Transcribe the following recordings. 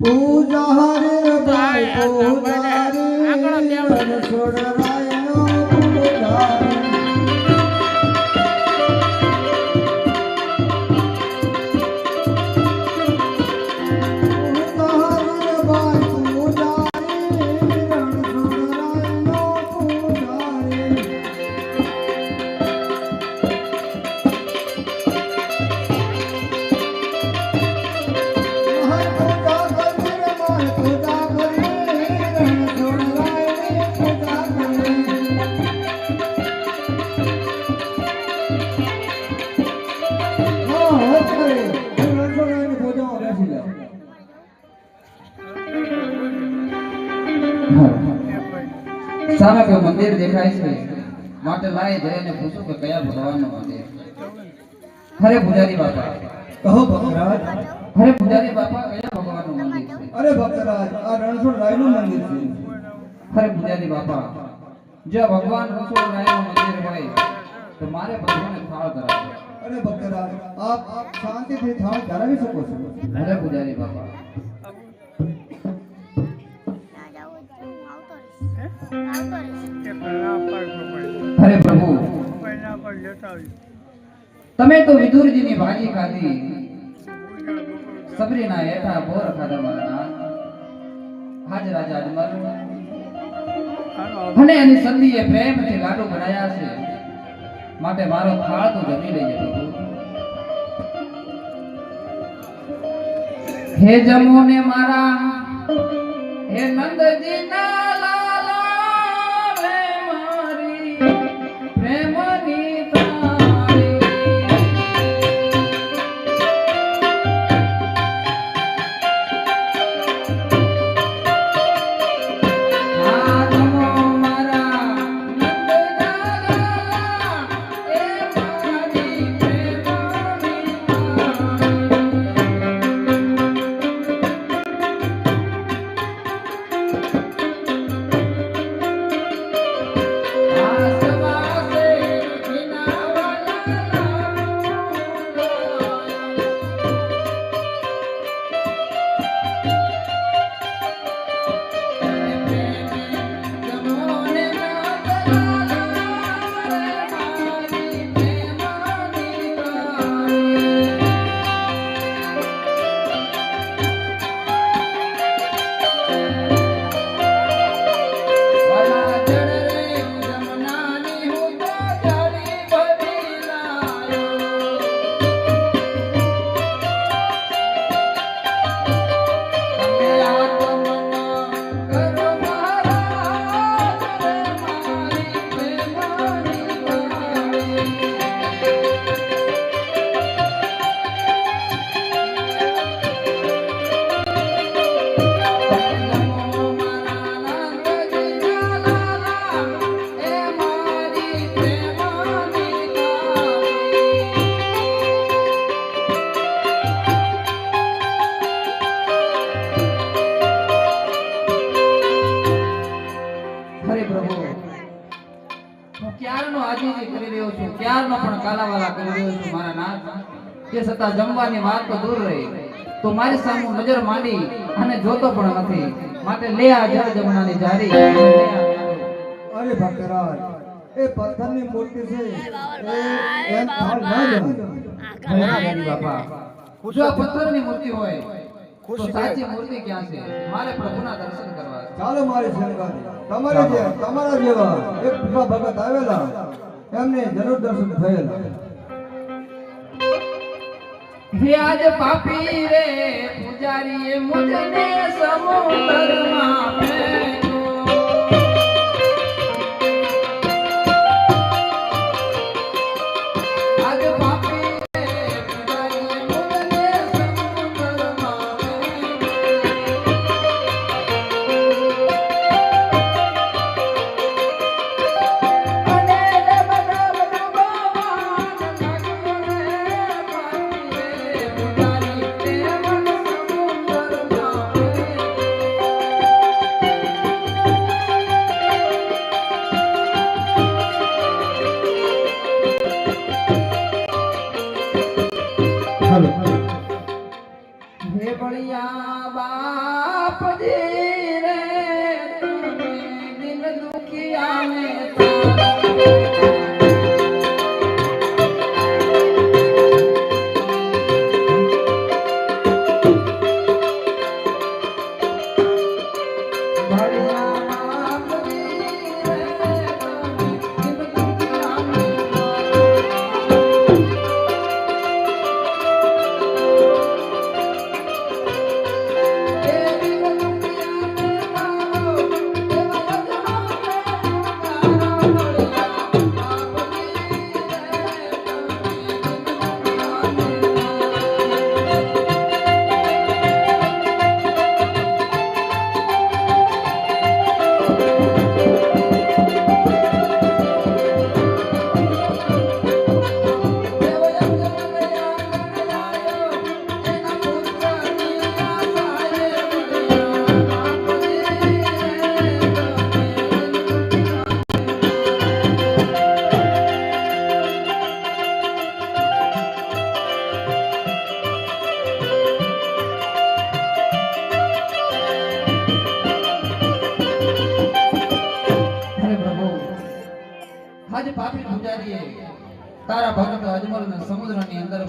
પૂજા હરે પૂજા રે રણછોડરાયનો લાય જઈને પૂછું કે કયા ભગવાનનો મંદિર હરે પૂજારી બાપા. કહો ભક્તરાજ હરે પૂજારી બાપા કયા ભગવાનનું મંદિર છે? અરે ભક્તરાજ આ રણછોડરાયનું મંદિર છે. હરે પૂજારી બાપા જો ભગવાન રસોઈરાયનું મંદિર હોય તો મારે ભગવાનને થાળ કરાવો અરે ભક્તરાજ આપ આપ શાંતિથી થાળ ધરાવી શકો છો. હરે પૂજારી બાપા. હરે પ્રભુ. તમે તો વિદુરજીની ભાજી ખાધી. સબરીના હેઠા બોર ખાધા મારા. હાજ રાજા અજમલ. અને એની સંધિએ પ્રેમથી લાડુ બનાયા છે. માટે મારો થાળ તો જમી લેજે પ્રભુ. હે જમો ને મારા, હે નંદજી ના છું. ક્યારનો પણ કાલાવાલા કરી રહ્યો છું મારા નાથ. તે છતાં જમવાની વાત તો દૂર રહી. તો મારી સામે નજર માંડી અને જોતો પણ નથી. માટે લે આ જળ જમવાની જારી. અરે ભક્તરાજ એ પથ્થરની મૂર્તિ છે. એ એમ થાળ ના બાપા. જો આ પથ્થરની મૂર્તિ હોય તો સાચી મૂર્તિ ક્યાં છે? મારે પ્રભુના દર્શન કરવા ચાલો મારી સંગાતે તમારે જે તમારા જેવા એક ભગત આવેલા. એમને જરૂર દર્શન થયેલા. હે આજ પાપી રે પૂજારી મુજને સમુદ્રમાં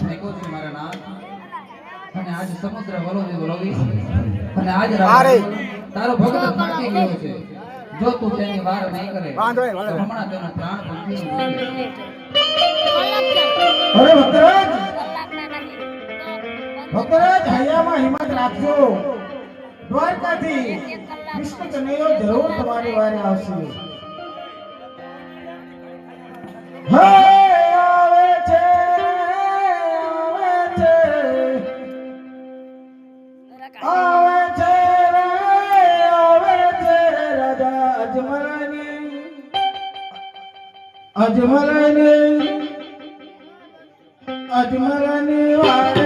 અંદર છે મારા નાથ. અને આજ સમુદ્ર વલોવી વલોવી અને આજ તારો ભગત થાકી ગયો છે. જો તું તેની વાર નહીં કરે તો હમણાં તેનો પ્રાણ પણ અરે ભક્તરાજ! ભક્તરાજ હૈયામાં હિંમત રાખજો. દ્વારકાથી વિષ્ણુ કનૈયો જરૂર તમારી વારે આવશે. હે! અજમલની. અજમલની અજમલની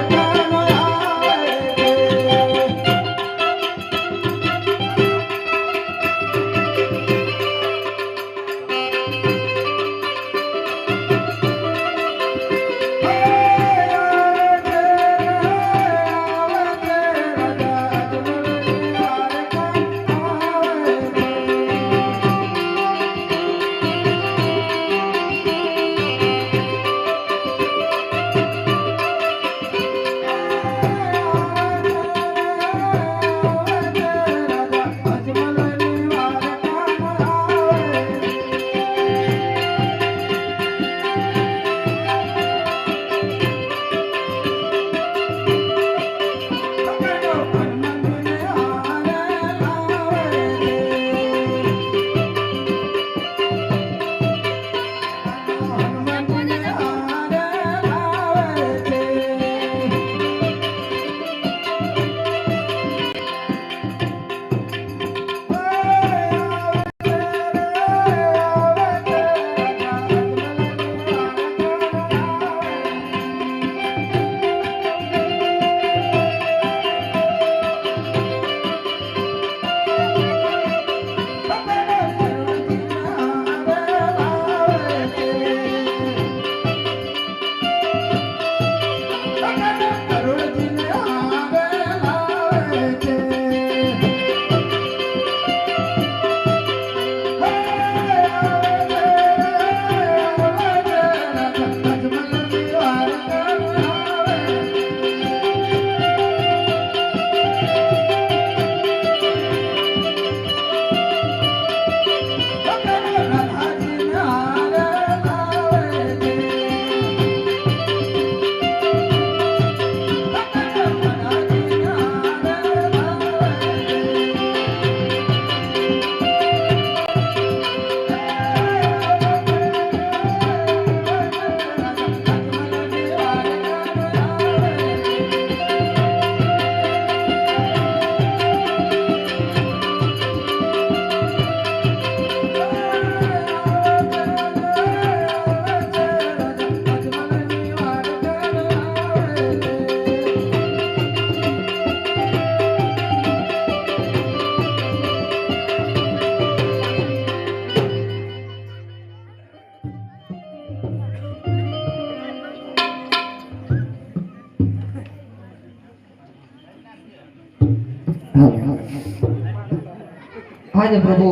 આજે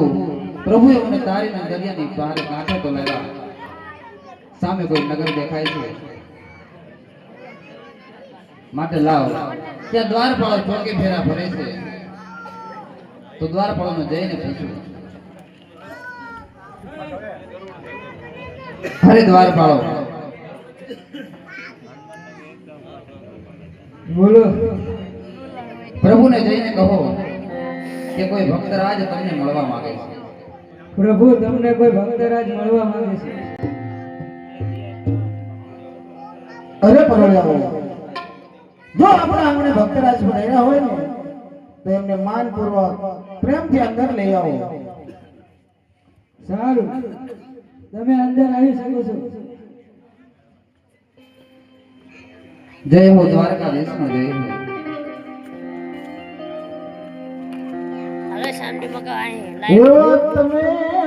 પ્રભુ એમને તારીના દરિયાની પારે કાંઠે તો લાવ્યા સામે કોઈ નગર દેખાય છે? માટે લાવ ત્યાં દ્વારપાળો ચોકી ફેરા ભરે છે. તો દ્વારપાળાને જઈને પૂછ્યું હરે દ્વારપાળો. બોલો. પ્રભુને જઈને કહો. કે કોઈ ભક્તરાજ તમને મળવા માંગે છે. પ્રભુ તમને કોઈ ભક્તરાજ મળવા માંગે છે? અરે પરળિયાઓ જો આપણે આંગણે ભક્તરાજ બનાવ્યા હોય ને તો એમને માનપૂર્વક પ્રેમથી અંદર લઈ આવો. સારું. તમે અંદર આવી શકો છો. જય હો દ્વારકાધીશનો જય હો. હવે શાંતિ મકાઈ એવો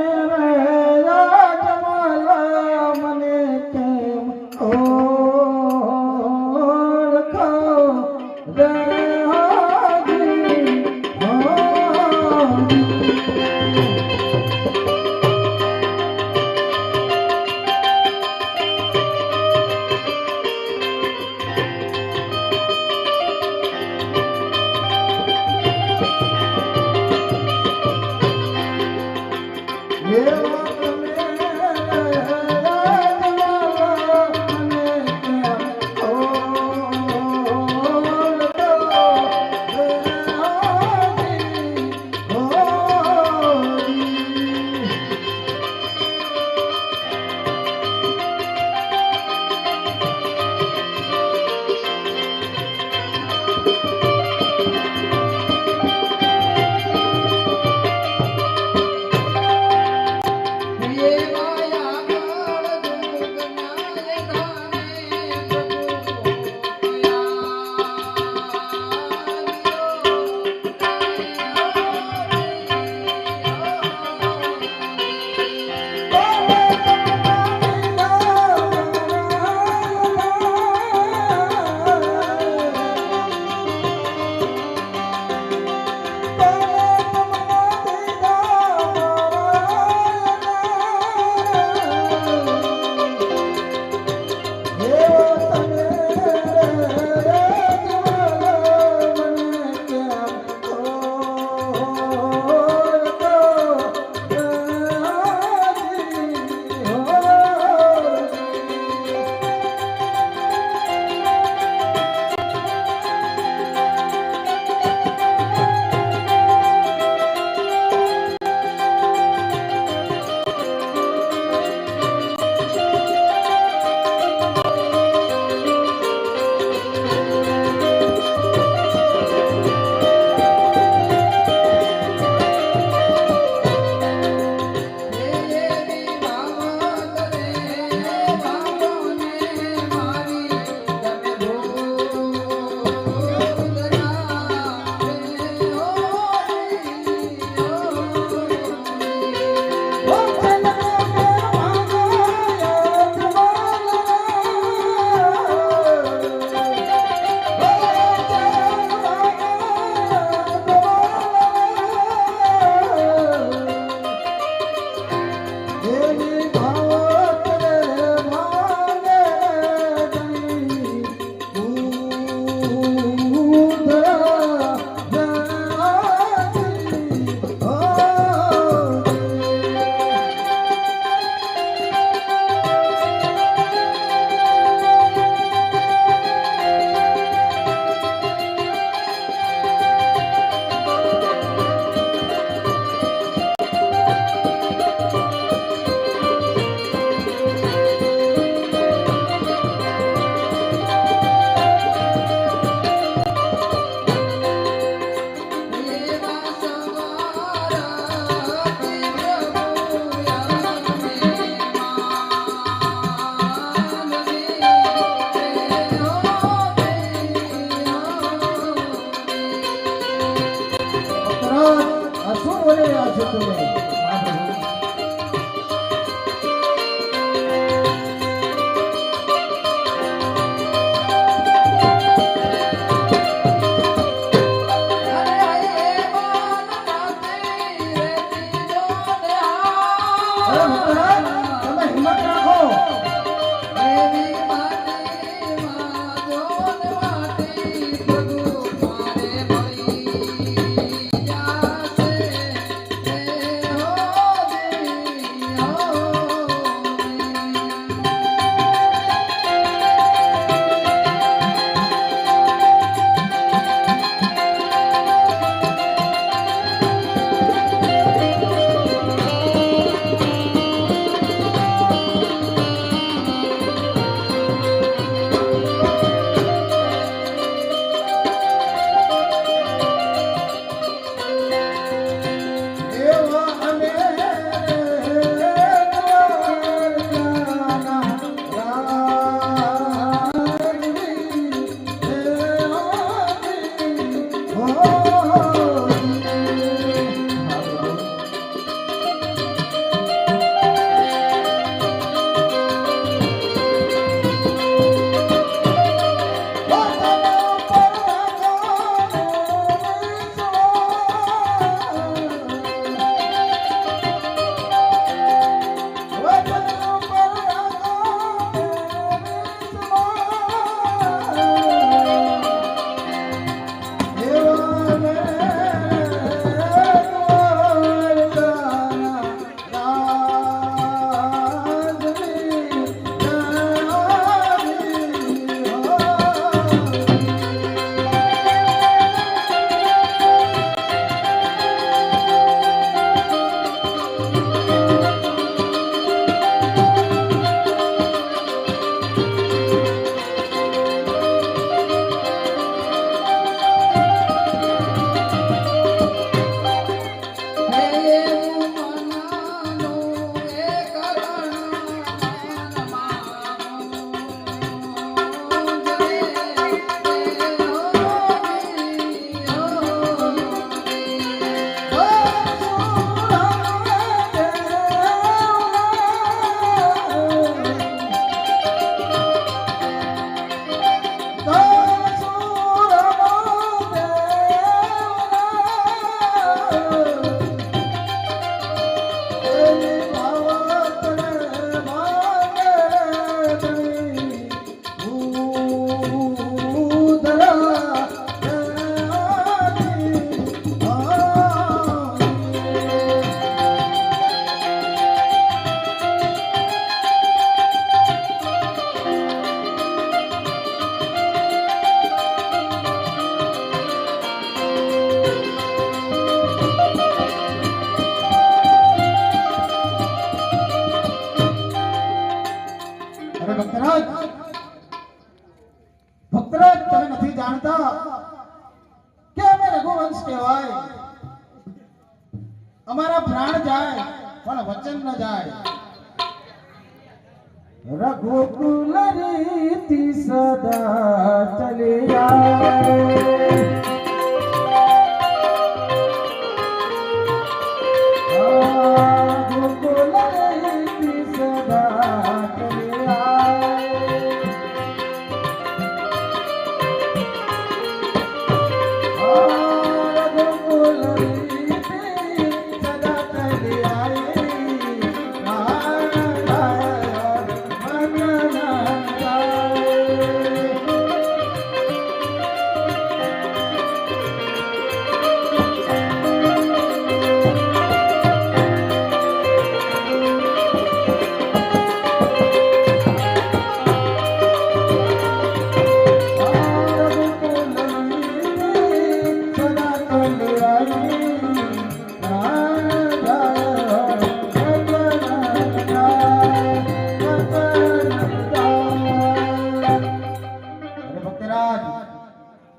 રઘુકુલ રીતિ સદા ચલિયા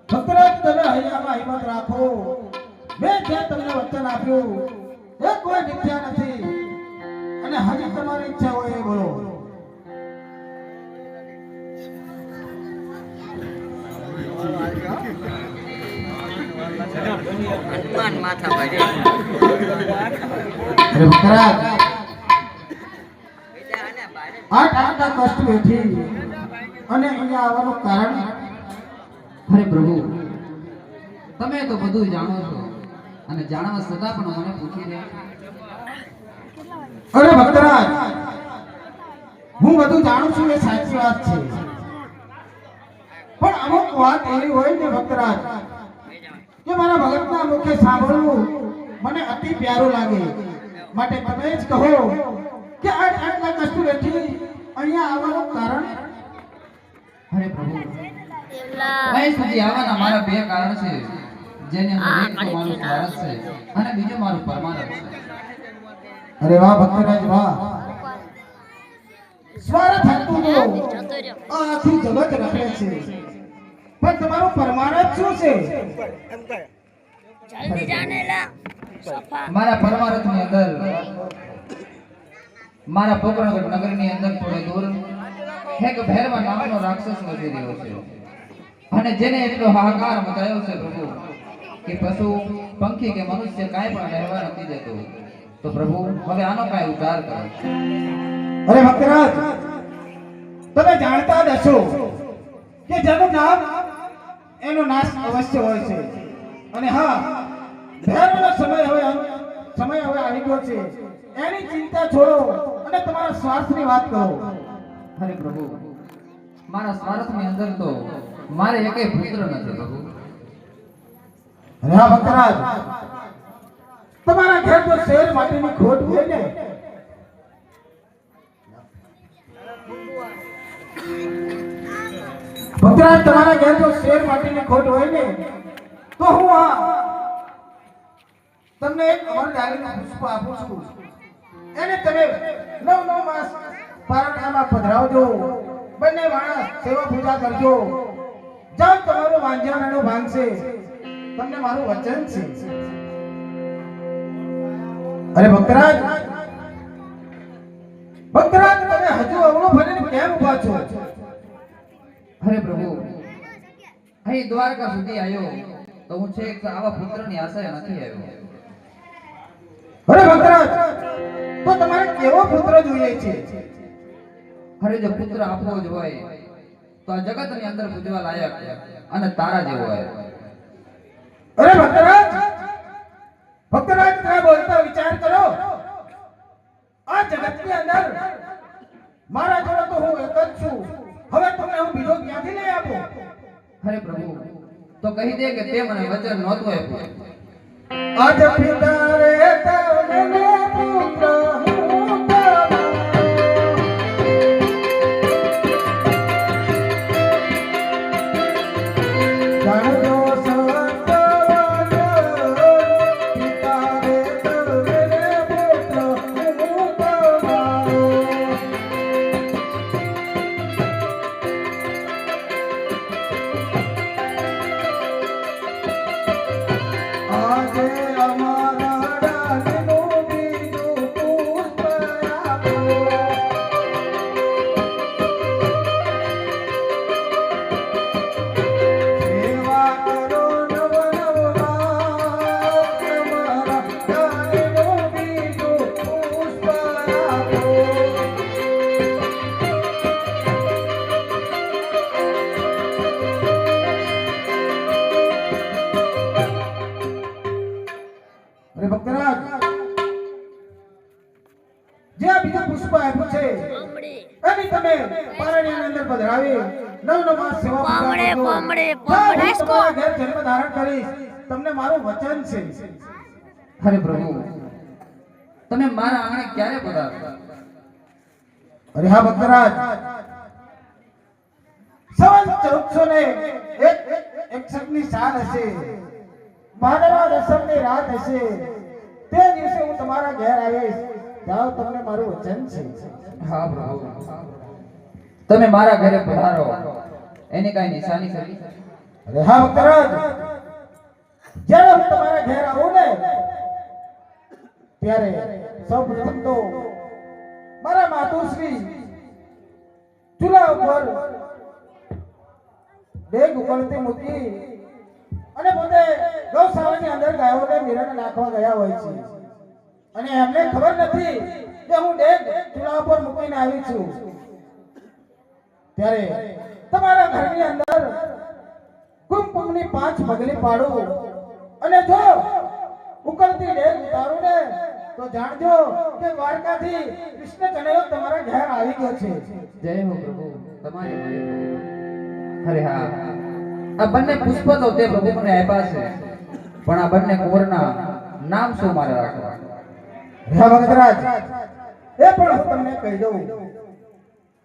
ભક્તરાજ તમે હૈયામાં હિંમત રાખો. મેં જ્યાં તમને વચન આપ્યું હનુમાન માથા ભાઈ અરે વેઠી અને અહીંયા આવવાનું કારણ પ્રભુ, તમે તો બધું જાણો છો અને જાણવા છતાં પણ મને પૂછી રહ્યા. અરે ભક્તરાજ હું બધું જાણું છું સાચી વાત છે. પણ અમુક વાત એવી હોય ને ભક્તરાજ કે મારા ભગતના મુખે સાંભળવું મને અતિ પ્યારું લાગે. માટે તમે જ કહો કે આટલા કષ્ટ નથી અહીંયા આવવાનું કારણ? હરે પ્રભુ. અહીં સુધી આવવાના મારા બે કારણ છે. જેને એક તો મારું સ્વાર્થ છે અને બીજું મારું પરમાનંદ છે. અરે વાહ ભક્તરાજ વાહ. સ્વાર્થ થતું તો આ આખું જગત રખે છે. પણ તમારો પરમાનંદ શું છે? જલ્દી જાને લા. સફા. મારા પરમારથની અંદર મારા પોકરણગઢ નગરની અંદર થોડે દૂર એક ભેરવા નામનો રાક્ષસ વધી રહ્યો છે. અને જેને એટલો હાહાકાર મચાયો છે પ્રભુ કે પશુ પંખી કે મનુષ્ય કાંઈ પણ રહેવા નથી દેતો તો પ્રભુ હવે આનો કાંઈ ઉદ્ધાર કરો. અરે ભક્તરાજ તમે જાણતા જ હશો કે જેનું નામ એનો નાશ અવશ્ય હોય છે. અને હા ભેરવનો સમય હવે સમય હવે આવી ગયો છે. એની ચિંતા છોડો અને તમારા સ્વાર્થની વાત કરો હરે પ્રભુ, મારા સ્વાર્થની અંદર તો મારે એકે પુત્ર નથી પ્રભુ. રહ્યા ભક્તરાજ, તમારા ઘેર તો શેર માટેની ખોટ હોય ને? ભક્તરાજ તમારા ઘેર જો શેર માટીની ખોટ હોય ને. તો હું આ તમને એક અમર ડાળીનું પુષ્પ આપું છું. એને તમે નવ નવ માસ પારણામાં પધરાવજો. બંને માણસ સેવા પૂજા કરજો. જાવ તમારું વાંઝાણાનું ભાંગશે. તમને મારું વચન છે. અરે ભક્તરાજ ભક્તરાજ તમે હજુ અવળો ભરીને કેમ ઊભા છો? હરે પ્રભુ. અહીં દ્વારકા સુધી આવ્યો તો હું છેક આવા પુત્રની આશા નથી આવ્યો. અરે ભક્તરાજ તો તમારે કેવો પુત્ર જોઈએ છે? હરે જો પુત્ર આપવો જ હોય તો આ જગતની અંદર પૂજવા લાયક અને તારા જેવો હોય. અરે ભક્તરાજ ભક્તરાજ તમે બોલતા વિચાર કરો. આ જગતની અંદર મારા જોડે તો હું એક જ છું. હવે તમે હું બીજો ક્યાંથી લઈ આપો? હરે પ્રભુ તો કહી દે કે તે મને વચન નહોતું આપ્યું. આજ પિતા કોમડે. હું તમારા ઘેર જન્મ ધારણ કરીશ. તમને મારું વચન છે. હરે પ્રભુ. તમે મારા આંગણે ક્યારે પધારશો અરે હા ભક્તરાજ. સવન ચૌદસો ને એકસઠની સાલ હશે. ભાદરવા દસમની રાત હશે. તે દિવસે હું તમારા ઘેર આવીશ. જાઓ તમને મારું વચન છે. હા પ્રભુ. તમે મારા ઘરે પધારો. એની કઈ નિશાની કરી? અરે હા ભક્તરાજ જ્યારે હું તમારા ઘેર આવું ને, ત્યારે સૌ પ્રથમ તો મારા માતુશ્રી ચૂલા ઉપર દેગ ઉકળતી મૂકી અને પોતે ગૌશાળાની અંદર ગાયોને નિરણ નાખવા ગયા હોય છે. અને એમને ખબર નથી કે હું ડેગ ચૂલા ઉપર મૂકીને આવી છું. ત્યારે તમારા ઘરની અંદર કુમકુમની પાંચ પગલી પાડો. અને જો ઉકળતી ડેર ઉતારો ને તો જાણજો કે દ્વારકાથી કૃષ્ણ કનૈયો તમારા ઘેર આવી ગયો છે. જય હો પ્રભુ તમારી અરે હા આ બંને પુષ્પ તો તે પ્રભુ મને આપ્યા છે પણ આ બંને કોરના નામ શું મારે રાખવા? હા એ પણ હું તમને કહી દઉં.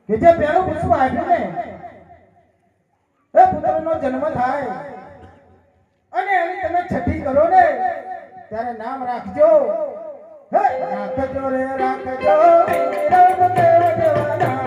કે જે પેલું પુષ્પ આપ્યું ને, એ પુત્રનો જન્મ થાય. અને એની તમે છઠ્ઠી કરો ને, ત્યારે નામ રાખજો. રાખજો રે, રાખજો. દેવ દેવા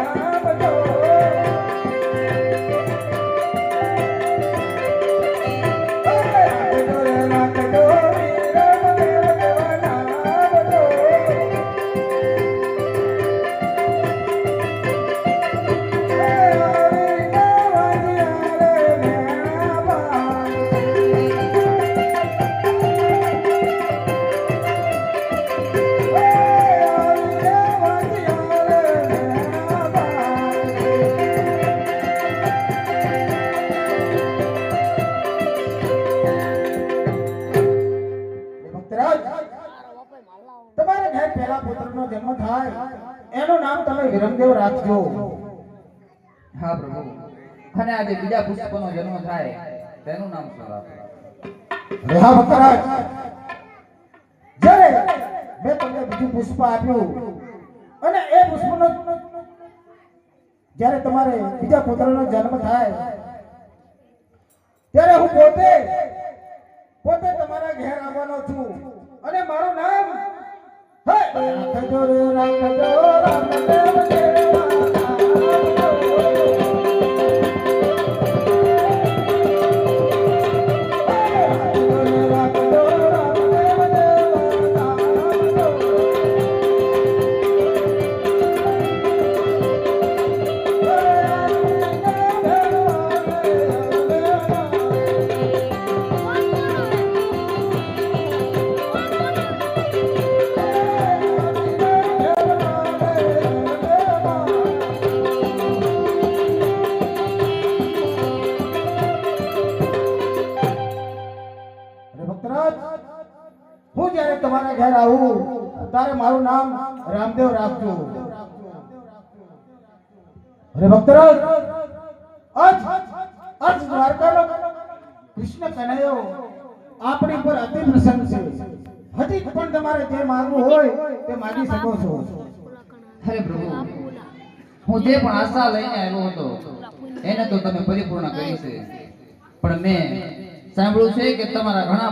તમારા ઘેર પહેલા પુત્રનો જન્મ થાય. એનું નામ તમે વિરમદેવ રાખજો. હા પ્રભુ. અને આજે બીજા પુષ્પનો જન્મ થાય તેનું નામ શું રાખો રેહા ભક્તરાજ જ્યારે મેં તમને બીજું પુષ્પ આપ્યું અને એ પુષ્પનો જ્યારે તમારે બીજા પુત્રનો જન્મ થાય ત્યારે હું પોતે પોતે તમારા ઘેર આવવાનો છું. અને મારું નામ રાખજો રે રાખજો રાખજો. અરે ભક્તરાજ આજ આજ દ્વારકાનો કૃષ્ણ કનૈયો આપણી પર અતિ પ્રસન્ન છે. હજી પણ તમારે જે માંગવું હોય તે માંગી શકો છો. અરે પ્રભુ, હું જે પણ આશા લઈને આવ્યો હતો, એને તો તમે પરિપૂર્ણ કરી છે. પણ મેં સાંભળ્યું છે કે તમારા ઘણા